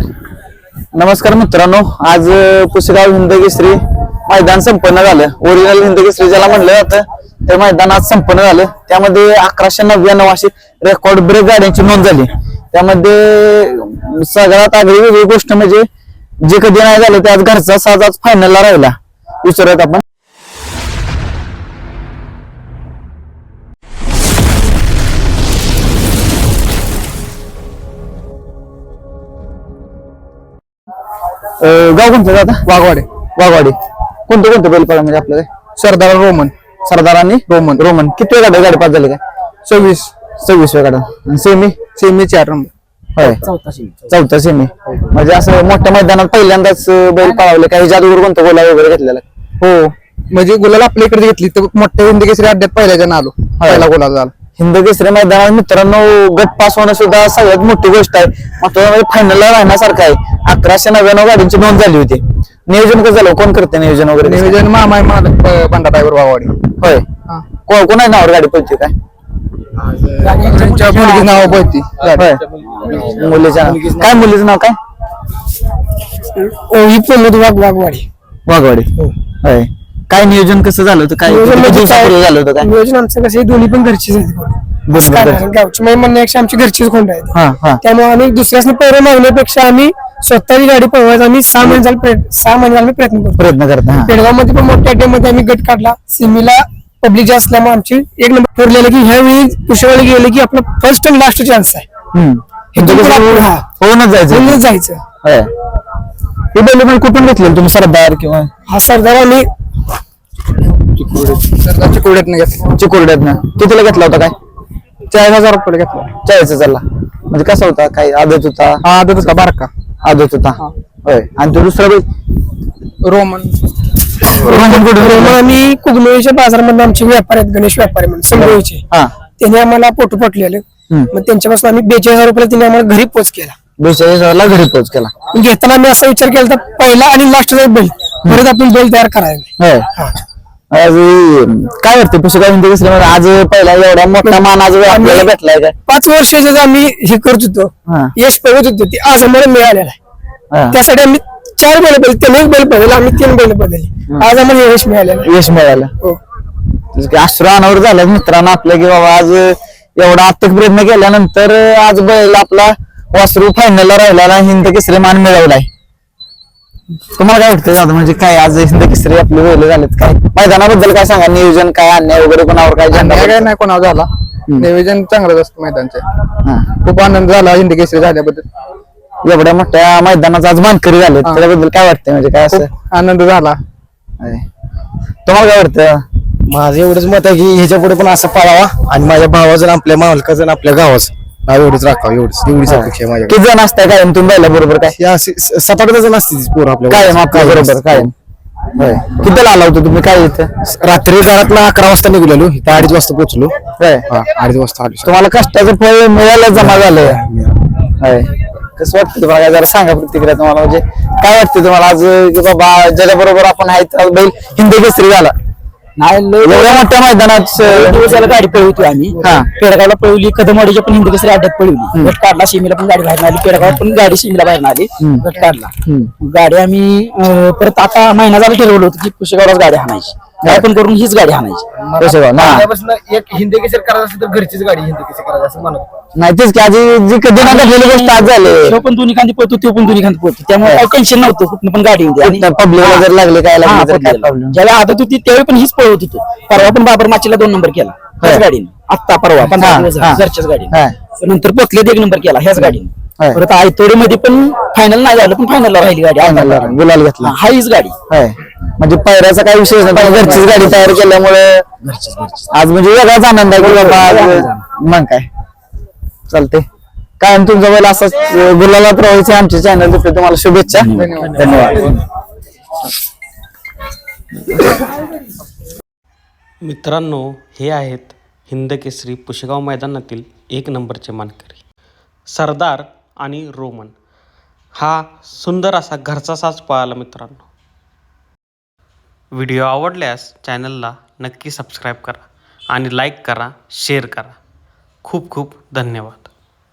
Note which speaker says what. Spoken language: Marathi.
Speaker 1: नमस्कार मित्रांनो आज अ, पुसेगाव हिंद मैदान संपन्न झालं. ओरिजिनल हिंद ज्याला म्हणलं जातं ते मैदान आज संपन्न झालं. त्यामध्ये अकराशे नव्याण्णव अशी रेकॉर्ड ब्रेक गाड्यांची नोंद झाली. त्यामध्ये सगळ्यात आगळी वेगळी गोष्ट म्हणजे जे कधी नाही झालं ते आज घरचा साज आज फायनलला राहिला. विचारूयात आपण. अ, गाव कोणतं आता वाघवाडी. वाघवाडी. कोणते कोणते बैल पाहिजे म्हणजे आपल्याला? सरदार रोमन. सरदार आणि रोमन. रोमन. किती गाड्या गाडी पास झाली काय? सव्वीस. सव्वीस गाड्या सेमी? सेमी चार नंबर. होय. चौथा सेमी. म्हणजे असं मोठ्या मैदानात पहिल्यांदाच अं, बैल पळावले काही जादूवर कोणतं गोला वगैरे घेतलेला?
Speaker 2: हो. म्हणजे गुलाल आपल्या इकडे घेतली तर मोठ्या हिंदी केसरी अड्ड्यात पहिल्याच्या आलो पहिला गुलाल झाला.
Speaker 1: हिंद केसरी मैदानात मित्रांनो गट पास होणं सुद्धा सगळ्यात मोठी गोष्ट आहे. महत्वाचं फायनलला राहण्यासारखं आहे. अकराशे नव्याण्णव गाडींची नोंद झाली होती. नियोजन कसं झालं? कोण करते नियोजन वगैरे?
Speaker 2: नियोजन मामा आहे मालक पांढरा ड्रायव्हर वावाडी.
Speaker 1: होय. को- कोणा नावावर गाडी पळते काय?
Speaker 2: त्यांच्या मुलगी नाव पळती.
Speaker 1: होय. मुलीच्या काय मुलीचं नाव काय?
Speaker 3: ही प्रमोद वाघ वाघवाडी.
Speaker 1: वाघवाडी. होय. काय नियोजन कसं झालं होतं? काय किती
Speaker 3: म्हणजे
Speaker 1: दिवसापूर्वी झालं होतं काय?
Speaker 3: नियोजन आमचं कसं आहे, दोन्ही पण घरचीच आहेत. नाही, गावची म्हणजे म्हणण्यापेक्षा आमची घरचीच कोंड आहेत
Speaker 1: हा हा.
Speaker 3: त्यामुळे आम्ही दुसऱ्यासनी पैरे मागण्यापेक्षा आम्ही स्वतःची गाडी पळवायचा आम्ही सहा महिने झाले प्रयत्न सहा महिने झाले प्रयत्न करतो.
Speaker 1: प्रयत्न करता हा.
Speaker 3: पेडगावमध्ये पण मोठ्या अड्ड्या मध्ये आम्ही गट काढला. सिमीला पब्लिक जास्त असल्यामुळे आमची एक नंबर ठरलेलं की ह्या वेळी पुष्कळी गेले की आपला फर्स्ट आणि लास्ट चान्स आहे.
Speaker 1: हम्म.
Speaker 3: आपण- हा.
Speaker 1: होऊनच जायचं.
Speaker 3: जायचं.
Speaker 1: होय. हे बैल पण कुठून घेतले तुम्ही? सरदार किंवा?
Speaker 3: हा सरदार आम्ही
Speaker 2: सरदारच्या कुरड्यात घेतला.
Speaker 1: चिकोरड्यात ना कितीला घेतला होता काय?
Speaker 2: चाळीस हजार रुपये घेतला.
Speaker 1: चाळीस चालला म्हणजे कसा होता? काय आदत होता?
Speaker 2: हा आदत होता बारका.
Speaker 1: आदत होता. होय. आणि तो दुसरा बैल?
Speaker 2: रोमन.
Speaker 1: रोहन कुठून
Speaker 3: रोमा
Speaker 1: घेतला?
Speaker 3: आम्ही कुगनोळीच्या बाजारामध्ये आमचे व्यापारी आहेत गणेश व्यापारी म्हणून संगोळीचे
Speaker 1: हा.
Speaker 3: त्यांनी आम्हाला पाठवलेले
Speaker 1: हम्म.
Speaker 3: मग त्यांच्यापासून आम्ही बेचाळीस हजार रुपये त्यांनी आम्हाला घरी पोच केला.
Speaker 1: बेचाळीस हजारला घरी पोच केला.
Speaker 3: घेताना मी असा विचार केला तर पहिला आणि लास्ट बैल. परत आपण बैल तयार करायला.
Speaker 1: होय. आज काय वाटतं पुस्तका हिंदी दुसऱ्या आज पहिला एवढा मोठा मान आज आपल्याला भेटलाय काय
Speaker 3: पाच वर्षाचे आम्ही हे करत होतो. यश पळवत होतो. ते आज आम्हाला मिळालेलं आहे. त्यासाठी आम्ही चार बैल बदल त्याने एक बैल बदल आम्ही तीन बैल बदलले आज आम्हाला यश मिळालेलं
Speaker 1: यश मिळालं.
Speaker 3: हो.
Speaker 1: की अश्रू अनावर झालं मित्रांनो आपलं की बाबा आज एवढा आर्थिक प्रयत्न केल्यानंतर आज बैल आपला वासरू फायनलला राहिला हिंद केसरी मान मिळवलाय. तुम्हाला काय वाटतं दादा? म्हणजे काय आज हिंद केसरी आपले बैल झालेत काय? मैदानाबद्दल काय सांगा? नियोजन काय अन्याय वगैरे कोणावर काय झेंडा
Speaker 2: काय नाही कोणावर झाला. नियोजन चांगलंच असतं मैदानचे. खूप आनंद झाला हिंदी केसरी झाल्याबद्दल.
Speaker 1: एवढ्या मोठ्या मैदानात आज मानकरी झाले.
Speaker 2: हा.
Speaker 1: त्याच्याबद्दल काय वाटतं म्हणजे काय असं?
Speaker 2: आनंद झाला.
Speaker 1: तुम्हाला काय वाटतं
Speaker 4: माझं एवढंच मत आहे की ह्याच्या पुढे पण असं पाळावा. आणि माझ्या भावाचं आपल्या मालकाचं आपल्या गावाचं एवढंच राखावं एवढंच एवढीच अपेक्षा आहे माझ्याकडे.
Speaker 1: किती जण असताय? कायम तुम्ही बैला बरोबर काय?
Speaker 4: हे असे स- सात आठ जण असते पोर आपल्या
Speaker 1: कायम आपल्या बरोबर कायम होय. किती आला होता तुम्ही? काय इथं?
Speaker 4: रात्री घरातला अकरा वाजता निघलेलो इथं अडीच वाजता पोहोचलो.
Speaker 1: होय.
Speaker 4: हा अडीच वाजता आलो.
Speaker 1: तुम्हाला कष्टाचं फळ मिळालं जमा झालंय होय. कसं वाटतं तुम्हाला? जरा सांगा प्रतिक्रिया तुम्हाला. म्हणजे काय वाटतं तुम्हाला? आज की बाबा ज्याच्याबरोबर आपण आहे तर बैल हिंदी केसरी झाला.
Speaker 5: नाही लय
Speaker 1: एवढ्या मोठ्या मैदानात
Speaker 5: दिवसाला गाडी पळवली आम्ही.
Speaker 1: हा.
Speaker 5: पेडगावला पळवली कदमवाडीच्या पण हिंद केसरी अड्ड्यात पळवली. गट काढला सीमेला पण गाडी बाहेर आली पेडगाव पण गाडी सीमेला बाहेर आली. गट काढला. गाडी आम्ही अं, परत आता महिना झाला ठरवलं होतं की पुशेगावलाच गाडी हाणायची काय पण करून हीच गाडी हाणायची
Speaker 1: कसं बा, ना.
Speaker 6: एक हिंदी केसर करायचं असेल तर घरचीच गाडी हिंदी केसर करायचं असं म्हणत होतो.
Speaker 1: नाही तेच की आधी जी कधी ना घडलेली गोष्ट आज झाली.
Speaker 5: तो पण दोन्ही खांदी पळतो तो पण दोन्ही खांदी पळतो. त्यामुळे काही टेन्शन नव्हतं कुठनं पण गाडी दे. आणि-
Speaker 1: पब्लिकला जर लागले काय
Speaker 5: हा,
Speaker 1: लागले तर काय
Speaker 5: ज्यावेळी आदत होती त्यावेळी पण हीच पळवत होतो. परवा पण बाबर माचीला दोन नंबर केला ह्याच गाडीने. आत्ता परवा पंधरा
Speaker 1: हा,
Speaker 5: दिवस
Speaker 1: हा.
Speaker 5: झाले, घरच्याच गाडीने.
Speaker 1: हा.
Speaker 5: नंतर पोचलेत एक नंबर केला ह्याच गाडीने.
Speaker 1: होय.
Speaker 5: परत आयतोडी मध्ये पण फायनल नाही झालं पण फायनलला राहिली गाडी.
Speaker 1: गुलाल घेतला.
Speaker 5: हा, हा हीच गाडी.
Speaker 1: होय म्हणजे पैराचा काही विषय नाही. घरचीच गाडी तयार केल्यामुळे आज म्हणजे वेगळाच आनंद आहे की बाबा आज मग काय? चालते काय आणि तुमचा बैल असाच अं, गुलाला प्रवाहायचे आमच्या चॅनल तर्फे तुम्हाला शुभेच्छा. धन्यवाद.
Speaker 7: मित्रांनो हे आहेत हिंदकेसरी पुशेगाव मैदानातील एक नंबरचे मानकरी. सरदार आणि रोमन. हा सुंदर असा घरचा साज पळाला मित्रांनो. व्हिडिओ आवडल्यास चॅनलला नक्की सबस्क्राईब करा आणि लाईक करा शेअर करा. खूप खूप धन्यवाद.